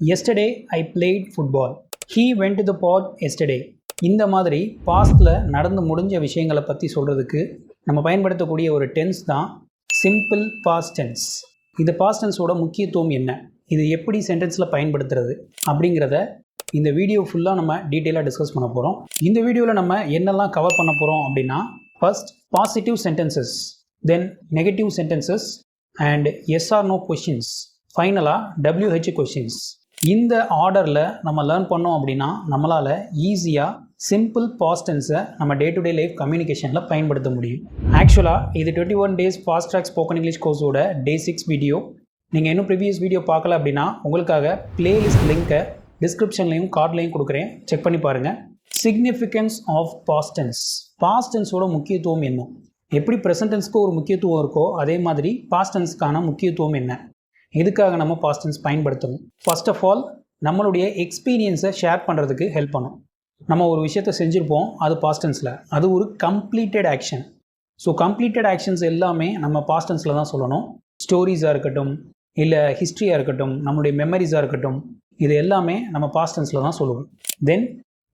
Yesterday I played football he went to the pot yesterday இந்த மாதிரி பாஸ்டில் நடந்து முடிஞ்ச விஷயங்களை பற்றி சொல்கிறதுக்கு நம்ம பயன்படுத்தக்கூடிய ஒரு டென்ஸ் தான் சிம்பிள் பாஸ்ட் டென்ஸ் இந்த பாஸ்ட் டென்ஸோட முக்கியத்துவம் என்ன? இது எப்படி சென்டென்ஸில் பயன்படுத்துறது? அப்படிங்கிறத இந்த வீடியோ ஃபுல்லாக நம்ம டீட்டெயிலாக டிஸ்கஸ் பண்ண போகிறோம் இந்த வீடியோவில் நம்ம என்னெல்லாம் கவர் பண்ண போகிறோம் அப்படின்னா first positive sentences then negative sentences and yes or no questions ஃபைனலாக டபிள்யூஹெச் கொஷின்ஸ் இந்த ஆர்டரில் நம்ம லேர்ன் பண்ணோம் அப்படின்னா நம்மளால் ஈஸியாக சிம்பிள் பாஸ்டன்ஸை நம்ம டே டு டே லைஃப் கம்யூனிகேஷனில் பயன்படுத்த முடியும். ஆக்சுவலாக இது twenty one days fast track spoken English கோர்ஸோட day six video நீங்கள் இன்னும் ப்ரீவியஸ் வீடியோ பார்க்கல அப்படின்னா உங்களுக்காக பிளேலிஸ்ட் லிங்க்கை டிஸ்கிரிப்ஷன்லையும் கார்ட்லையும் கொடுக்குறேன். செக் பண்ணி பாருங்கள் சிக்னிஃபிகன்ஸ் ஆஃப் பாஸ்டன்ஸ் பாஸ்டன்ஸோட முக்கியத்துவம் என்ன? எப்படி ப்ரெசன்டென்ஸ்க்கு ஒரு முக்கியத்துவம் இருக்கோ அதே மாதிரி பாஸ்டன்ஸ்க்கான முக்கியத்துவம் என்ன? எதுக்காக நம்ம பாஸ்டன்ஸ் பயன்படுத்தணும்? ஃபர்ஸ்ட் ஆஃப் ஆல் நம்மளுடைய எக்ஸ்பீரியன்ஸை ஷேர் பண்ணுறதுக்கு ஹெல்ப் பண்ணும். நம்ம ஒரு விஷயத்தை செஞ்சுருப்போம் அது பாஸ்டன்ஸில் அது ஒரு completed action so completed actions எல்லாமே நம்ம பாஸ்டன்ஸில் தான் சொல்லணும். ஸ்டோரிஸாக இருக்கட்டும் இல்லை ஹிஸ்ட்ரியாக இருக்கட்டும் நம்மளுடைய மெமரிஸாக இருக்கட்டும் இது எல்லாமே நம்ம பாஸ்டன்ஸில் தான் சொல்லுவோம். Then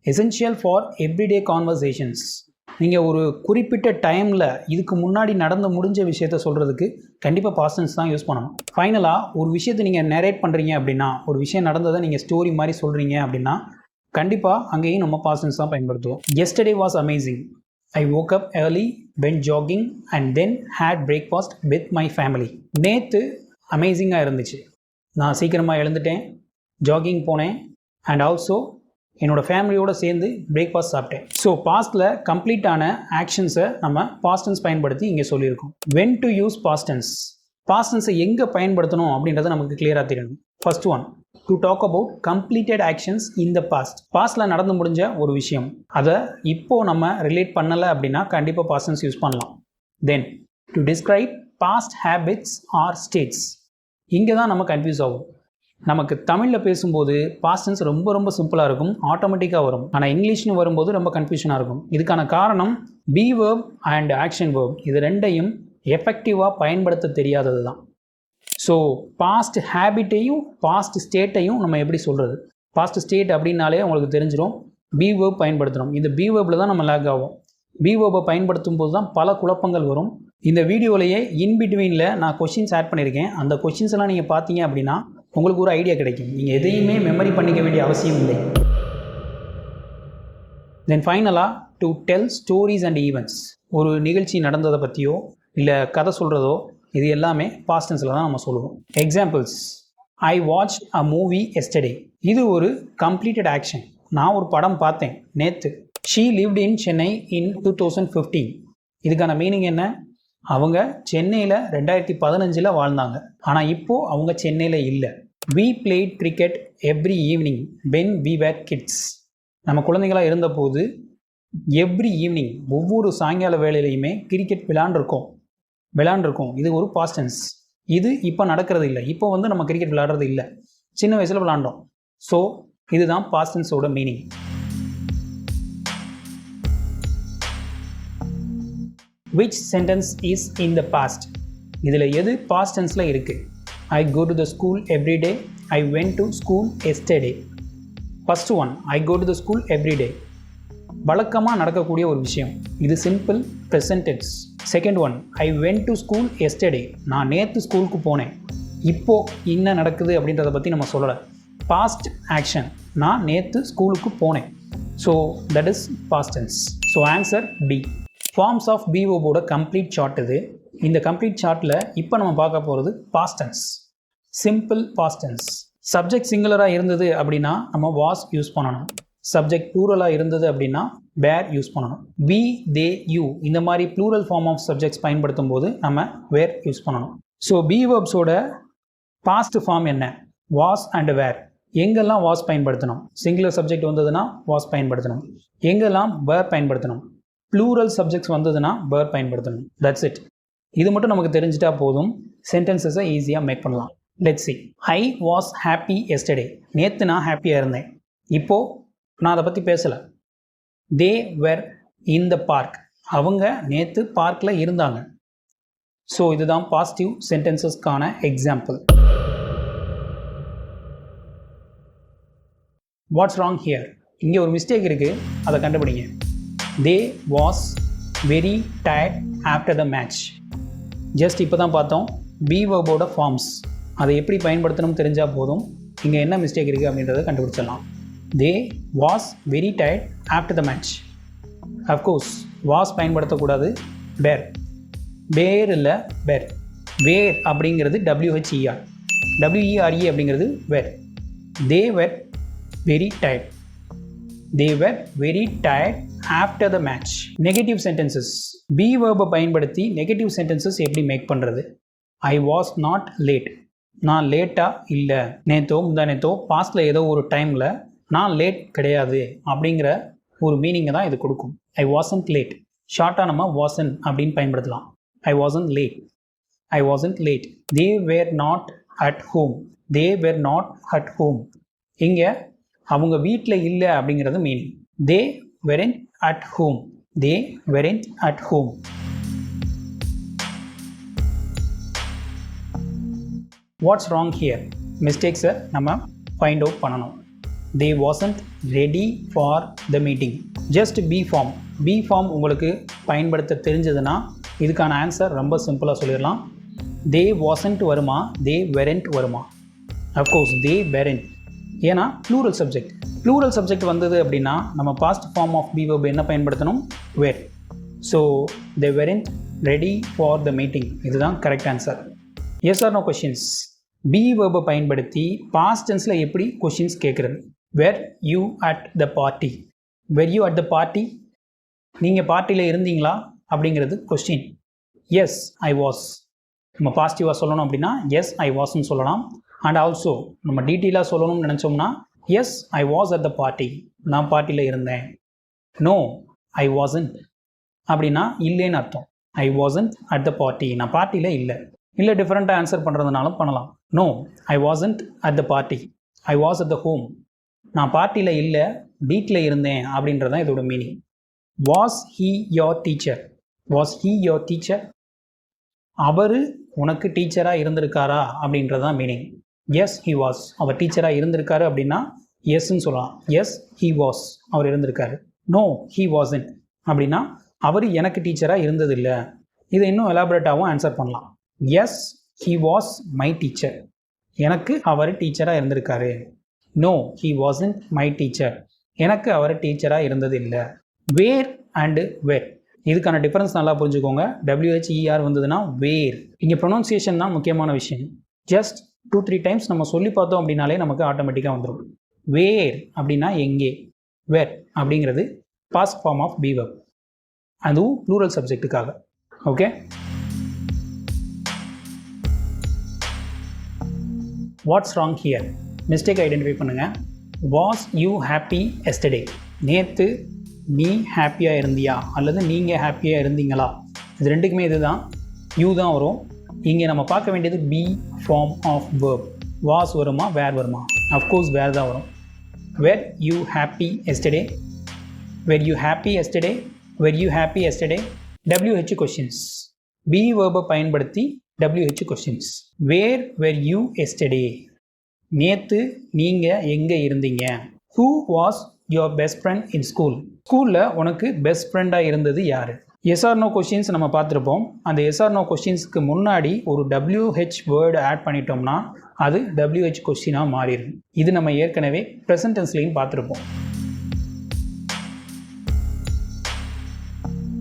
essential for everyday conversations நீங்கள் ஒரு குறிப்பிட்ட டைமில் இதுக்கு முன்னாடி நடந்து முடிஞ்ச விஷயத்த சொல்கிறதுக்கு கண்டிப்பாக பாசன்ஸ் தான் யூஸ் பண்ணணும். ஃபைனலாக ஒரு விஷயத்தை நீங்கள் நரேட் பண்ணுறீங்க அப்படின்னா ஒரு விஷயம் நடந்ததை நீங்கள் ஸ்டோரி மாதிரி சொல்கிறீங்க அப்படின்னா கண்டிப்பாக அங்கேயும் நம்ம பாசன்ஸ் தான் பயன்படுத்துவோம். Yesterday was amazing I woke up early when jogging and then had breakfast with my family நேற்று அமேசிங்காக இருந்துச்சு. நான் சீக்கிரமாக எழுந்துட்டேன் ஜாகிங் போனேன் அண்ட் ஆல்சோ என்னோடய ஃபேமிலியோடு சேர்ந்து பிரேக்ஃபாஸ்ட் சாப்பிட்டேன். ஸோ பாஸ்டில் கம்ப்ளீட்டான ஆக்ஷன்ஸை நம்ம பாஸ்டன்ஸ் பயன்படுத்தி இங்கே சொல்லியிருக்கோம். When to use past tense பாஸ்டன்ஸை எங்கே பயன்படுத்தணும் அப்படின்றத நமக்கு கிளியராக தெரியணும் first one to talk about completed actions in the past பாஸ்டில் நடந்து முடிஞ்ச ஒரு விஷயம். அதை இப்போது நம்ம ரிலேட் பண்ணலை அப்படின்னா கண்டிப்பாக பாஸ்டன்ஸ் யூஸ் பண்ணலாம். Then to describe past habits or states இங்கே தான் நம்ம கன்ஃபியூஸ் ஆகும். நமக்கு தமிழில் பேசும்போது பாஸ்டன்ஸ் ரொம்ப ரொம்ப சிம்பிளாக இருக்கும் ஆட்டோமேட்டிக்காக வரும். ஆனால் இங்கிலீஷ்னு வரும்போது ரொம்ப கன்ஃபியூஷனாக இருக்கும். இதுக்கான காரணம் be verb and action verb இது ரெண்டையும் எஃபெக்டிவாக பயன்படுத்த தெரியாதது தான் ஸோ பாஸ்ட் ஹேபிட்டையும் பாஸ்ட் ஸ்டேட்டையும் நம்ம எப்படி சொல்கிறது பாஸ்ட் ஸ்டேட் அப்படின்னாலே உங்களுக்கு தெரிஞ்சிடும் பி வேர்ப் பயன்படுத்தணும் இந்த பி வேர்பில் தான் நம்ம லேக் ஆகும். பி வேர்பை பயன்படுத்தும் போது தான் பல குழப்பங்கள் வரும். இந்த வீடியோலையே இன்பிட்வீனில் நான் கொஷின்ஸ் ஆட் பண்ணியிருக்கேன். அந்த கொஷின்ஸ் எல்லாம் நீங்கள் பார்த்தீங்க அப்படின்னா உங்களுக்கு ஒரு ஐடியா கிடைக்கும். நீங்கள் எதையுமே மெமரி பண்ணிக்க வேண்டிய அவசியம் இல்லை. தென் ஃபைனலாக to tell stories and events ஒரு நிகழ்ச்சி நடந்ததை பற்றியோ இல்லை கதை சொல்கிறதோ இது எல்லாமே பாஸ்டன்ஸில் தான் நம்ம சொல்லுவோம். Examples I watch a movie yesterday இது ஒரு கம்ப்ளீட்டட் ஆக்ஷன் நான் ஒரு படம் பார்த்தேன் நேற்று she lived in Chennai in two thousand fifteen இதுக்கான மீனிங் என்ன? அவங்க சென்னையில் ரெண்டாயிரத்தி பதினஞ்சில் வாழ்ந்தாங்க. ஆனால் இப்போது அவங்க சென்னையில் இல்லை. We played cricket every evening when we were kids நம்ம குழந்தைங்களாக இருந்தபோது எவ்ரி ஈவினிங் ஒவ்வொரு சாயங்கால வேலையிலையுமே கிரிக்கெட் விளாண்டுருக்கோம். விளாண்டுருக்கோம். இது ஒரு பாஸ்டன்ஸ் இது இப்போ நடக்கிறது இல்லை. இப்போ வந்து நம்ம கிரிக்கெட் விளாடுறது இல்லை. சின்ன வயசில் விளாண்டோம். ஸோ இதுதான் பாஸ்டன்ஸோட meaning which sentence is in the past இதில் எது பாஸ்டன்ஸில் இருக்குது I go to the school every day I went to school yesterday first one I go to the school every day வழக்கமாக நடக்கக்கூடிய ஒரு விஷயம். இது simple present tense second one I went to school yesterday நான் நேற்று ஸ்கூலுக்கு போனேன். இப்போது என்ன நடக்குது அப்படின்றத பற்றி நம்ம சொல்லலை. பாஸ்ட் ஆக்ஷன் நான் நேற்று ஸ்கூலுக்கு போனேன். So that is past so answer be forms of பிஓபோட complete short இது. இந்த கம்ப்ளீட் சார்ட்டில் இப்போ நம்ம பார்க்க போகிறது பாஸ்டன்ஸ் சிம்பிள் பாஸ்டன்ஸ் சப்ஜெக்ட் சிங்குலராக இருந்தது அப்படின்னா நம்ம வாஸ் யூஸ் பண்ணணும். சப்ஜெக்ட் ப்ளூரலாக இருந்தது அப்படின்னா வேர் யூஸ் பண்ணணும். வி தே யூ இந்த மாதிரி ப்ளூரல் ஃபார்ம் ஆஃப் சப்ஜெக்ட்ஸ் பயன்படுத்தும் போது நம்ம வேர் யூஸ் பண்ணணும். ஸோ பி வேர்ப்ஸோட பாஸ்ட் ஃபார்ம் என்ன? வாஸ் அண்ட் வேர் எங்கெல்லாம் வாஸ் பயன்படுத்தணும்? சிங்குலர் சப்ஜெக்ட் வந்ததுன்னா வாஸ் பயன்படுத்தணும். எங்கெல்லாம் வேர் பயன்படுத்தணும்? ப்ளூரல் சப்ஜெக்ட்ஸ் வந்ததுன்னா வேர் பயன்படுத்தணும். தட்ஸ் இட் இது மட்டும் நமக்கு தெரிஞ்சிட்டா போதும். சென்டென்சஸை ஈஸியாக மேக் பண்ணலாம். Let see I was happy yesterday நேற்று நான் ஹாப்பியாக இருந்தேன். இப்போது நான் அதை பற்றி பேசலை. தே வெர் இன் த பார்க் அவங்க நேற்று பார்க்கில் இருந்தாங்க. ஸோ இதுதான் பாசிட்டிவ் சென்டென்சஸ்க்கான எக்ஸாம்பிள் வாட்ஸ் ராங் ஹியர் இங்கே ஒரு மிஸ்டேக் இருக்குது அதை கண்டுபிடிங்க. They was very tired after the match just இப்போ தான் பார்த்தோம். பி வேர்போட ஃபார்ம்ஸ் அதை எப்படி பயன்படுத்தணும் தெரிஞ்சால் போதும். இங்கே என்ன மிஸ்டேக் இருக்குது அப்படின்றத கண்டுபிடிச்சிடலாம். They was very tired after the match of course was பயன்படுத்தக்கூடாது. பேர் பேர் இல்லை பேர் வேர் அப்படிங்கிறது W H E R W E R E அப்படிங்கிறது were they were very tired they were very tired after the match negative sentences be வேர்பை பயன்படுத்தி negative sentences எப்படி make பண்ணுறது ஐ வாஸ் நாட் லேட் நான் லேட்டாக இல்லை. நேத்தோ முந்தானேத்தோ பாஸ்டில் ஏதோ ஒரு டைமில் நான் லேட் கிடையாது அப்படிங்கிற ஒரு மீனிங்கை தான் இது கொடுக்கும். ஐ வாசன்ட் லேட் ஷார்ட்டாக நம்ம வாசன் அப்படின்னு பயன்படுத்தலாம். I wasn't late I wasn't late they were not at home they were not at home இங்கே அவங்க வீட்டில் இல்லை அப்படிங்கிறது meaning they weren't at home they weren't at home what's wrong here மிஸ்டேக்ஸை நம்ம ஃபைண்ட் அவுட் பண்ணணும். They wasn't ready for the meeting just be form be form உங்களுக்கு பயன்படுத்த தெரிஞ்சதுன்னா இதுக்கான ஆன்சர் ரொம்ப சிம்பிளாக சொல்லிடலாம். தே வாசன்ட் வருமா? தே வெரண்ட் வருமா? அஃப்கோர்ஸ் தே வெரண்ட் ஏன்னா ப்ளூரல் சப்ஜெக்ட் ப்ளூரல் சப்ஜெக்ட் வந்தது அப்படின்னா நம்ம past form of be verb என்ன பயன்படுத்தணும்? Were so they weren't ready for the meeting இதுதான் correct answer yes or no questions be வேர்பை பயன்படுத்தி பாஸ்ட் டென்ஸில் எப்படி கொஷின்ஸ் கேட்குறது were you at the party were you at the party நீங்கள் பார்ட்டியில் இருந்தீங்களா? அப்படிங்கிறது கொஸ்டின் எஸ் ஐ வாஸ் நம்ம பாசிட்டிவாக சொல்லணும் அப்படின்னா எஸ் ஐ வாஸ்ன்னு சொல்லலாம். அண்ட் ஆல்சோ நம்ம டீட்டெயிலாக சொல்லணும்னு நினச்சோம்னா yes I was at the party நான் பார்ட்டியில் இருந்தேன். நோ ஐ வாசன்ட் அப்படின்னா இல்லைன்னு அர்த்தம். I wasn't at the party நான் பார்ட்டியில் இல்லை. இல்லை டிஃப்ரெண்ட்டாக ஆன்சர் பண்ணுறதுனாலும் பண்ணலாம். No I wasn't at the party I was at the home நான் பார்ட்டியில் இல்லை வீட்டில் இருந்தேன் அப்படின்றது தான் இதோட meaning was he your teacher was he your teacher அவர் உனக்கு டீச்சராக இருந்திருக்காரா அப்படின்றதான் மீனிங் எஸ் ஹி வாஸ் அவர் டீச்சராக இருந்திருக்காரு அப்படின்னா எஸ்ன்னு சொல்லலாம். எஸ் ஹி வாஸ் அவர் இருந்திருக்காரு. நோ ஹி வாசன் அப்படின்னா அவர் எனக்கு டீச்சராக இருந்ததில்லை. இதை இன்னும் எலாபரேட்டாகவும் ஆன்சர் பண்ணலாம். Yes he was my teacher எனக்கு அவர் டீச்சராக இருந்திருக்காரு. No he wasn't my teacher எனக்கு அவர் டீச்சராக இருந்தது இல்லை வேர் அண்டு வேர் இதுக்கான டிஃபரன்ஸ் நல்லா புரிஞ்சுக்கோங்க. டபிள்யூஹெச்இஆர் வந்ததுன்னா வேர் இங்கே ப்ரொனவுன்சியேஷன் தான் முக்கியமான விஷயம். ஜஸ்ட் டூ த்ரீ டைம்ஸ் நம்ம சொல்லி பார்த்தோம் அப்படின்னாலே நமக்கு ஆட்டோமேட்டிக்காக வந்துடும் வேர் அப்படின்னா எங்கே? வேர் அப்படிங்கிறது past form of be verb அதுவும் plural சப்ஜெக்ட்டுக்காக okay what's wrong here mistake identify பண்ணுங்கள் வாஸ் யூ ஹாப்பி எஸ்டர்டே நேற்று நீ ஹாப்பியாக இருந்தியா? அல்லது நீங்கள் ஹாப்பியாக இருந்தீங்களா? இது ரெண்டுக்குமே இதுதான். யூ தான் வரும். இங்கே நம்ம பார்க்க வேண்டியது be form of verb was வருமா வேர் வருமா? அஃப்கோர்ஸ் வேர் தான் வரும். Were you happy yesterday were you happy yesterday were you happy yesterday WH questions be வேர்பை பயன்படுத்தி WH questions where were you yesterday நேற்று நீங்கள் எங்கே இருந்தீங்க? Who was your best friend in school ஸ்கூலில் உனக்கு பெஸ்ட் ஃப்ரெண்டாக இருந்தது யார்? எஸ்ஆர்னோ கொஷின்ஸ் நம்ம பார்த்துருப்போம். அந்த எஸ்ஆர்னோ கொஷின்ஸ்க்கு முன்னாடி ஒரு டபிள்யூஹெச் வேர்டு ஆட் பண்ணிட்டோம்னா அது டபிள்யூஹெச் கொஷினாக மாறிடும். இது நம்ம ஏற்கனவே ப்ரெசன்டென்ஸ்லையும் பார்த்துருப்போம்.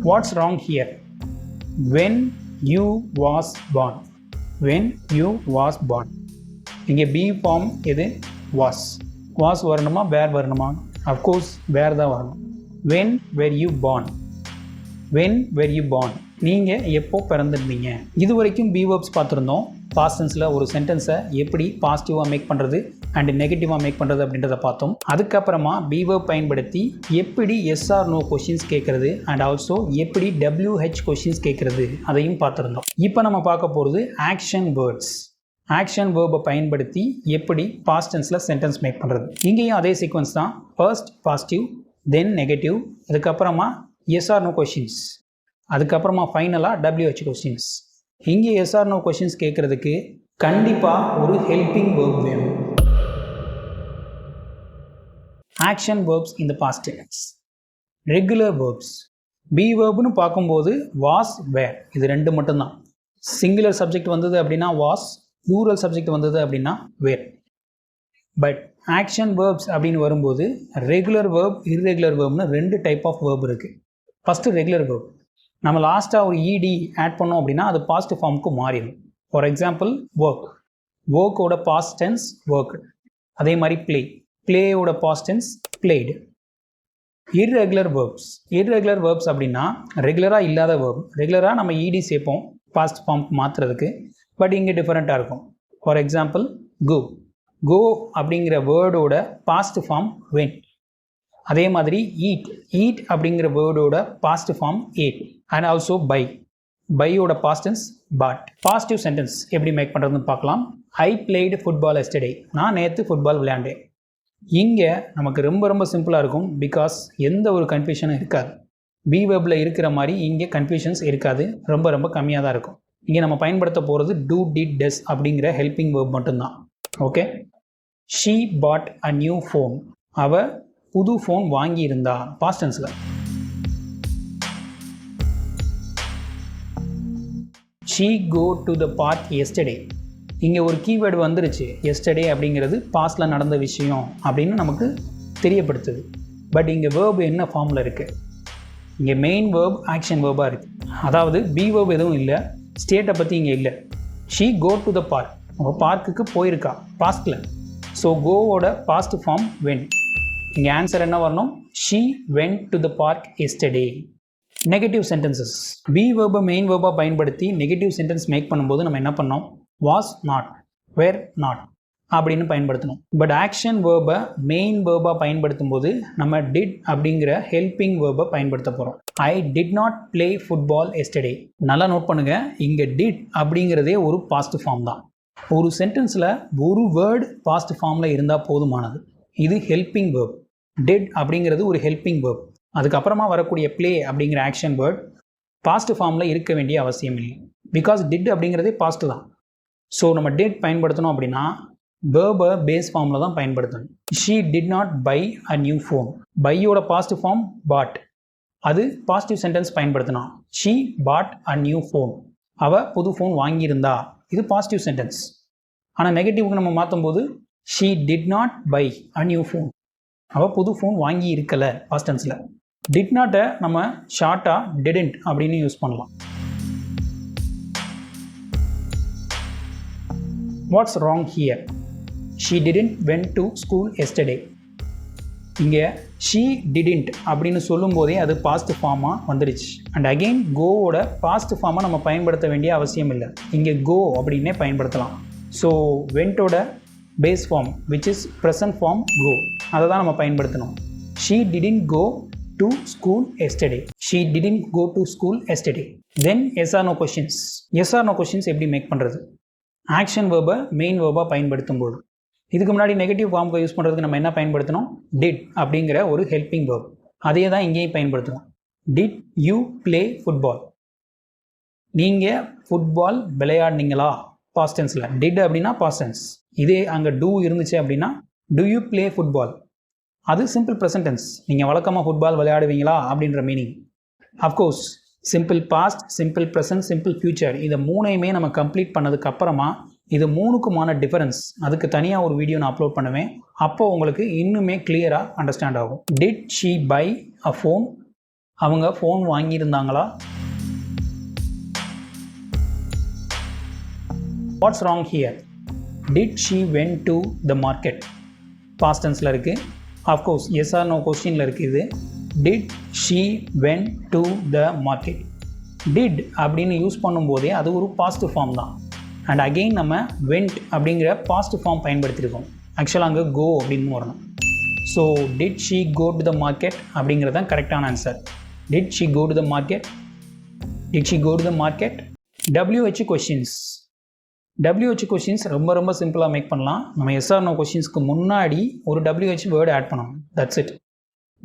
What's wrong here when you was born when you was born இங்கே பி ஃபார்ம் எது? வாஸ் வாஸ் வரணுமா? வேர் வரணுமா? அஃப்கோர்ஸ் வேர் தான் வரணும். When were you born when were you born நீங்கள் எப்போ பிறந்திருந்தீங்க? இது வரைக்கும் பிவர்ப்ஸ் பார்த்துருந்தோம் பாஸ்டன்ஸில் ஒரு சென்டென்ஸை எப்படி பாசிட்டிவாக மேக் பண்ணுறது அண்ட் நெகட்டிவாக மேக் பண்ணுறது அப்படின்றத பார்த்தோம். அதுக்கப்புறமா பி பயன்படுத்தி எப்படி எஸ்ஆர் நோ கொஷின்ஸ் கேட்குறது அண்ட் ஆல்சோ எப்படி டபிள்யூஹெச் கொஷின்ஸ் கேட்குறது அதையும் பார்த்துருந்தோம். இப்போ நம்ம பார்க்க போகிறது ஆக்ஷன் வேர்ட்ஸ் ஆக்ஷன் வேர்பை பயன்படுத்தி எப்படி பாஸ்டன்ஸில் சென்டென்ஸ் மேக் பண்ணுறது இங்கேயும் அதே சீக்வன்ஸ் தான். ஃபர்ஸ்ட் பாசிட்டிவ் தென் நெகட்டிவ் அதுக்கப்புறமா எஸ்ஆர் நோ கொஷின்ஸ் அதுக்கப்புறமா ஃபைனலாக டபிள்யூஹெச் கொஷின்ஸ் இங்கே எஸ்ஆர் நோ கொஷின்ஸ் கேட்குறதுக்கு கண்டிப்பாக ஒரு ஹெல்பிங் வேர்ப் வேணும். ஆக்ஷன் வேர்ப்ஸ் இந்த past tense regular verbs be வேர்ப்னு பார்க்கும்போது வாஸ் வேர் இது ரெண்டு மட்டும்தான். சிங்குலர் சப்ஜெக்ட் வந்தது அப்படின்னா வாஸ் ப்ளூரல் சப்ஜெக்ட் வந்தது அப்படின்னா வேர் பட் ஆக்ஷன் வேர்ப்ஸ் அப்படின்னு வரும்போது ரெகுலர் வேர்ப் இர்ரெகுலர் வேர்ப்னு ரெண்டு டைப் ஆஃப் வேர்ப் இருக்குது ஃபஸ்ட்டு ரெகுலர் வேர்ப் நம்ம லாஸ்ட்டாக ஒரு இடி ஆட் பண்ணோம் அப்படின்னா அது பாசிட்டிவ் ஃபார்முக்கு மாறிடும். ஃபார் எக்ஸாம்பிள் ஒர்க் ஒர்க்கோட பாஸ்ட் டென்ஸ் ஒர்க் அதே மாதிரி play ப்ளேயோட past tense played irregular verbs irregular verbs அப்படின்னா ரெகுலராக இல்லாத வேர்ப் ரெகுலராக நம்ம இடி சேர்ப்போம் பாஸ்ட் ஃபார்ம் மாற்றுறதுக்கு பட் இங்கே டிஃப்ரெண்ட்டாக இருக்கும். ஃபார் எக்ஸாம்பிள் கோ கோ அப்படிங்கிற வேர்டோட பாஸ்ட் ஃபார்ம் வென் அதே மாதிரி ஈட் ஈட் அப்படிங்கிற வேர்டோட past form ate and also buy பையோட past tense but positive sentence எப்படி மேக் பண்ணுறதுன்னு பார்க்கலாம். ஐ பிளேடு ஃபுட்பால் எஸ்டே நான் நேற்று ஃபுட்பால் விளையாண்டேன். இங்கே நமக்கு ரொம்ப ரொம்ப சிம்பிளாக இருக்கும் பிகாஸ் எந்த ஒரு கன்ஃபியூஷனும் இருக்காது. பி வெப்பில் இருக்கிற மாதிரி இங்கே கன்ஃபியூஷன்ஸ் இருக்காது. ரொம்ப ரொம்ப கம்மியாக தான் இருக்கும். இங்கே நம்ம பயன்படுத்த போகிறது டூ டிட் டெஸ் அப்படிங்கிற ஹெல்பிங் வேர்ப் மட்டும்தான். Okay she bought a new phone அவ புது ஃபோன் வாங்கியிருந்தா பாஸ்டன்ஸில் she go to the park yesterday இங்கே ஒரு கீவேர்டு வந்துருச்சு எஸ்டடே அப்படிங்கிறது பாஸ்டில் நடந்த விஷயம் அப்படின்னு நமக்கு தெரியப்படுத்துது. பட் இங்கே வேர்பு என்ன ஃபார்மில் இருக்குது இங்கே மெயின் வேர்ப் ஆக்ஷன் வேர்பாக இருக்குது அதாவது பி வேர்ப் எதுவும் இல்லை ஸ்டேட்டை பற்றி இங்கே இல்லை. She go to the park அவங்க பார்க்குக்கு போயிருக்கா பாஸ்டில் ஸோ கோவோட பாஸ்ட் ஃபார்ம் வென் இங்கே ஆன்சர் என்ன வரணும்? She went to the park yesterday negative sentences be வேர்பை main வேர்பாக பயன்படுத்தி நெகட்டிவ் சென்டென்ஸ் மேக் பண்ணும்போது நம்ம என்ன பண்ணோம்? வாஸ் நாட் வேர் நாட் அப்படின்னு பயன்படுத்தணும். பட் ஆக்ஷன் வேர்பை மெயின் வேர்பாக பயன்படுத்தும் போது நம்ம டிட் அப்படிங்கிற ஹெல்பிங் வேர்பை பயன்படுத்த போகிறோம் I did not play football yesterday நல்லா நோட் பண்ணுங்கள் இங்கே டிட் அப்படிங்கிறதே ஒரு பாஸ்ட் ஃபார்ம் தான். ஒரு சென்டென்ஸில் ஒரு வேர்டு பாஸ்ட் ஃபார்மில் இருந்தால் போதுமானது. இது ஹெல்பிங் வேர்ப் டெட் அப்படிங்கிறது ஒரு ஹெல்பிங் வேர்ப் அதுக்கப்புறமா வரக்கூடிய ப்ளே அப்படிங்கிற ஆக்ஷன் வேர்ட் பாஸ்ட் ஃபார்மில் இருக்க வேண்டிய அவசியம் இல்லை. பிகாஸ் டிட் அப்படிங்கிறதே பாஸ்ட் தான். ஸோ நம்ம டெட் பயன்படுத்தணும் அப்படின்னா வேர்பை பேஸ் ஃபார்மில் தான் பயன்படுத்தணும். She did not buy a new phone பையோட பாஸ்ட் ஃபார்ம் பாட் அது பாசிட்டிவ் சென்டென்ஸ் பயன்படுத்தணும் she bought a new phone அவள் புது ஃபோன் வாங்கியிருந்தா. இது பாசிட்டிவ் சென்டென்ஸ் ஆனால் நெகட்டிவ்க்கு நம்ம மாற்றும் போது she did not buy a new phone அவள் புது ஃபோன் வாங்கி இருக்கலை பாஸ்டன்ஸில் டிட் நாட்டை நம்ம ஷார்ட்டாக டிடென்ட் அப்படின்னு யூஸ் பண்ணலாம். What's wrong here she didn't went to school yesterday இங்கே ஷீ டிடின்ட் அப்படின்னு சொல்லும்போதே அது பாஸ்ட் ஃபார்மாக வந்துடுச்சு. அண்ட் அகெயின் கோவோட பாஸ்ட் ஃபார்மாக நம்ம பயன்படுத்த வேண்டிய அவசியம் இல்லை. இங்கே கோ அப்படின்னே பயன்படுத்தலாம். So வென்ட்டோட base form which is present form go அதை தான் நம்ம பயன்படுத்தணும். She didn't go to school yesterday she didn't go to school yesterday then yes or no questions yes or no questions எப்படி மேக் பண்ணுறது action வேர்பை main வேர்பாக பயன்படுத்தும் போது இதுக்கு முன்னாடி நெகட்டிவ் ஃபார்முக்கு யூஸ் பண்ணுறதுக்கு நம்ம என்ன பயன்படுத்தணும்? டிட் அப்படிங்கிற ஒரு ஹெல்பிங் வேர்ப் அதே தான் இங்கேயும் பயன்படுத்தணும். டிட் யூ ப்ளே ஃபுட்பால் நீங்கள் ஃபுட்பால் விளையாடினீங்களா? பாஸ்டன்ஸில் டிட் அப்படின்னா பாஸ்டென்ஸ் இதே அங்கே டூ இருந்துச்சு அப்படின்னா டு யூ ப்ளே ஃபுட்பால் அது சிம்பிள் ப்ரெசன்டென்ஸ் நீங்கள் வழக்கமாக ஃபுட்பால் விளையாடுவீங்களா? அப்படின்ற meaning of course simple past simple present simple future இதை மூணையுமே நம்ம கம்ப்ளீட் பண்ணதுக்கு அப்புறமா இது மூணுக்குமான டிஃபரன்ஸ் அதுக்கு தனியாக ஒரு வீடியோ நான் அப்லோட் பண்ணுவேன். அப்போ உங்களுக்கு இன்னுமே கிளியராக அண்டர்ஸ்டாண்ட் ஆகும். Did she buy a phone அவங்க phone வாங்கியிருந்தாங்களா? What's wrong here did she went to the market பாஸ்டன்ஸில் இருக்குது of course yes or no கொஸ்டினில் இருக்குது. Did she went to the market did அப்படின்னு யூஸ் பண்ணும்போதே அது ஒரு பாஸ்ட் ஃபார்ம் தான். அண்ட் அகெயின் நம்ம வெண்ட் அப்படிங்கிற பாஸ்ட் ஃபார்ம் பயன்படுத்தியிருக்கோம் ஆக்சுவலாக அங்கே கோ அப்படின்னு வரணும். So did she go to the market அப்படிங்கிறது தான் கரெக்டான answer did she go to the market did she go to the market WH questions WH questions ரொம்ப ரொம்ப சிம்பிளாக மேக் பண்ணலாம். நம்ம எஸ்ஆர்னோ கொஷின்ஸ்க்கு முன்னாடி ஒரு டபிள்யூஹெச் வேர்டு ஆட் பண்ணணும். That's it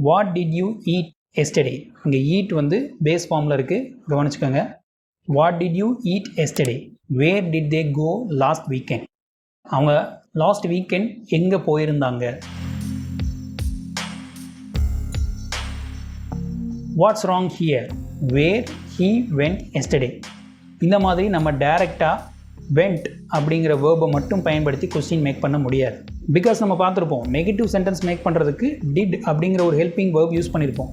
what did you eat yesterday இங்கே ஈட் வந்து பேஸ் ஃபார்மில் இருக்குது கவனிச்சுக்கோங்க. What did you eat yesterday where did they go last weekend அவங்க லாஸ்ட் வீக்கெண்ட் எங்கே போயிருந்தாங்க? What's wrong here where he went yesterday இந்த மாதிரி நம்ம டைரெக்டாக வெண்ட் அப்படிங்கிற வேர்பை மட்டும் பயன்படுத்தி கொஸ்டின் மேக் பண்ண முடியாது. பிகாஸ் நம்ம பார்த்துருப்போம் நெகட்டிவ் சென்டென்ஸ் மேக் பண்ணுறதுக்கு டிட் அப்படிங்கிற ஒரு ஹெல்பிங் வேர்ப் யூஸ் பண்ணியிருப்போம்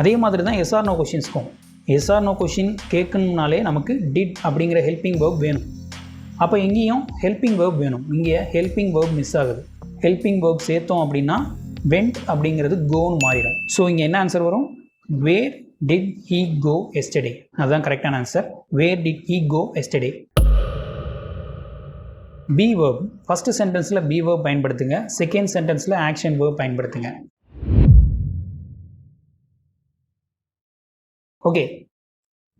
அதே மாதிரி தான் எஸ்ஆர் நோ கொஷின்ஸ்க்கும் எஸ்ஆர் நோ கொஷின் கேட்கணும்னாலே நமக்கு டிட் அப்படிங்கிற ஹெல்பிங் வேர்ப் வேணும். அப்போ இங்கேயும் ஹெல்பிங் வேர்ப் வேணும். இங்கே ஹெல்பிங் வேர்ப் மிஸ் ஆகுது. ஹெல்பிங் வேர்ப் சேர்த்தோம் அப்படின்னா வெண்ட் அப்படிங்கிறது கோன்னு மாறிடும். ஸோ இங்கே என்ன ஆன்சர் வரும்? Where did he go yesterday அதுதான் கரெக்டான answer where did he go yesterday be verb first சென்டென்ஸில் be verb பயன்படுத்துங்க. செகண்ட் சென்டென்ஸில் ஆக்ஷன் வேர்ப் பயன்படுத்துங்க. Okay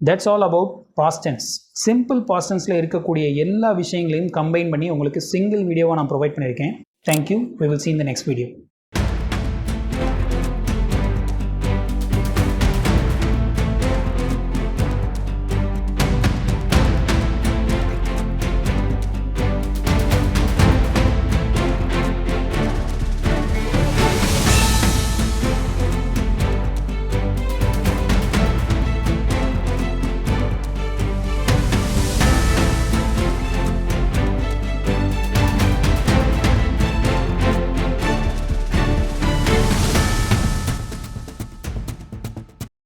that's all about past tense simple past இருக்கக்கூடிய எல்லா விஷயங்களையும் கம்பைன் பண்ணி உங்களுக்கு சிங்கிள் வீடியோவாக நான் ப்ரொவைட் பண்ணியிருக்கேன். Thank you we will see in the next video